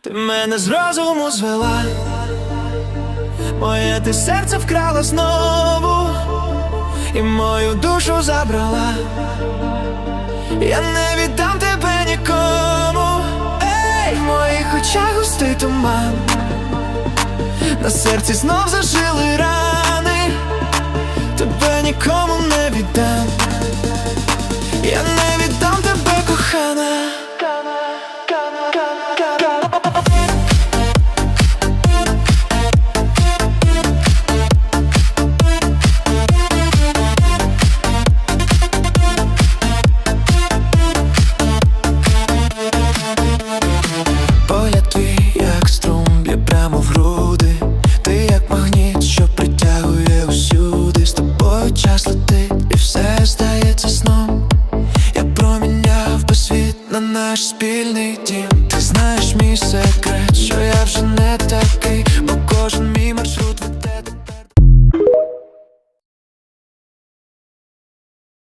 Ти мене з розуму звела, моє ти серце вкрала знову, і мою душу забрала. Я не віддам тебе нікому. Ей, в моїх очах густий туман. На серці знов зажили рани, тебе нікому час летить, і все здається сном. Я проміняв би світ на наш спільний дім. Ти знаєш мій секрет, що я вже не така.